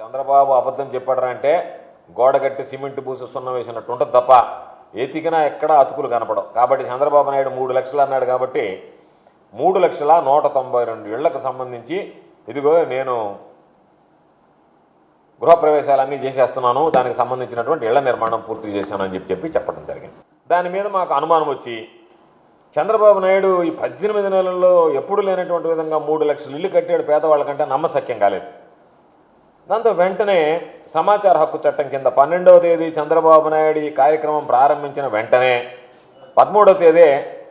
చంద్రబాబు అబద్ధం చెప్పాడరా అంటే గోడ కట్టి సిమెంట్ పూసి సున్నం వేసినట్టు ఉంటుంది తప్ప ఎతికినా ఎక్కడ అతుకులు కనపడవు. కాబట్టి చంద్రబాబు నాయుడు మూడు లక్షలు అన్నాడు కాబట్టి మూడు లక్షల నూట తొంభై రెండు ఇళ్ళకు సంబంధించి ఇదిగో నేను గృహప్రవేశాలన్నీ చేసేస్తున్నాను దానికి సంబంధించినటువంటి ఇళ్ళ నిర్మాణం పూర్తి చేశాను అని చెప్పి చెప్పి చెప్పడం జరిగింది. దాని మీద మాకు అనుమానం వచ్చి చంద్రబాబు నాయుడు ఈ పద్దెనిమిది నెలల్లో ఎప్పుడు లేనటువంటి విధంగా మూడు లక్షలు ఇల్లు కట్టాడు పేదవాళ్ళకంటే నమ్మశక్యం కాలేదు. దాంతో వెంటనే సమాచార హక్కు చట్టం కింద పన్నెండవ తేదీ చంద్రబాబు నాయుడు ఈ కార్యక్రమం ప్రారంభించిన వెంటనే పదమూడవ తేదీ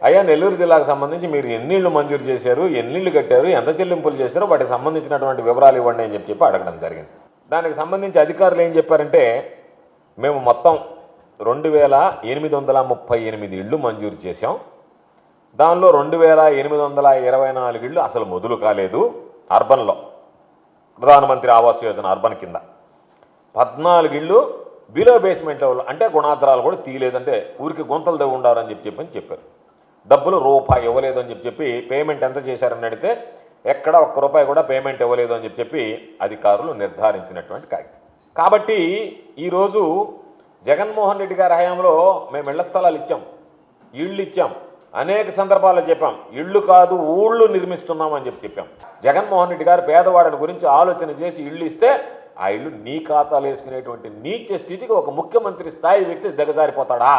అయ్యా నెల్లూరు జిల్లాకు సంబంధించి మీరు ఎన్నిళ్ళు మంజూరు చేశారు ఎన్నిళ్ళు కట్టారు ఎంత చెల్లింపులు చేశారో వాటికి సంబంధించినటువంటి వివరాలు ఇవ్వండి అని చెప్పి చెప్పి అడగడం జరిగింది. దానికి సంబంధించి అధికారులు ఏం చెప్పారంటే మేము మొత్తం రెండు వేల ఎనిమిది వందల ముప్పై ఎనిమిది ఇళ్ళు మంజూరు చేశాం. దానిలో రెండు వేల ఎనిమిది వందల ఇరవై నాలుగు ఇళ్ళు అసలు మొదలు కాలేదు అర్బన్లో. ప్రధానమంత్రి ఆవాస్ యోజన అర్బన్ కింద. పద్నాలుగు ఇళ్ళు బిలో బేస్మెంట్ లెవెల్ అంటే గుణాధారాలు కూడా తీయలేదంటే ఊరికి గుంతలు దేవు ఉండాలని చెప్పి చెప్పని చెప్పారు. డబ్బులు రూపాయి ఇవ్వలేదు అని చెప్పి చెప్పి పేమెంట్ ఎంత చేశారని అడిగితే ఎక్కడ ఒక్క రూపాయి కూడా పేమెంట్ ఇవ్వలేదు అని చెప్పి చెప్పి అధికారులు నిర్ధారించినటువంటి కాగితం. కాబట్టి ఈరోజు జగన్మోహన్ రెడ్డి గారి హయాంలో మేము ఇళ్ళ స్థలాలు ఇచ్చాం ఇళ్ళు ఇచ్చాం అనేక సందర్భాల్లో చెప్పాం. ఇళ్ళు కాదు ఊళ్ళు నిర్మిస్తున్నాం అని చెప్పి చెప్పాం. జగన్మోహన్ రెడ్డి గారు పేదవాడిని గురించి ఆలోచన చేసి ఇళ్ళు ఇస్తే ఆ ఇల్లు నీ ఖాతాలు వేసుకునేటువంటి నీచ స్థితికి ఒక ముఖ్యమంత్రి స్థాయి వ్యక్తి దిగజారిపోతాడా?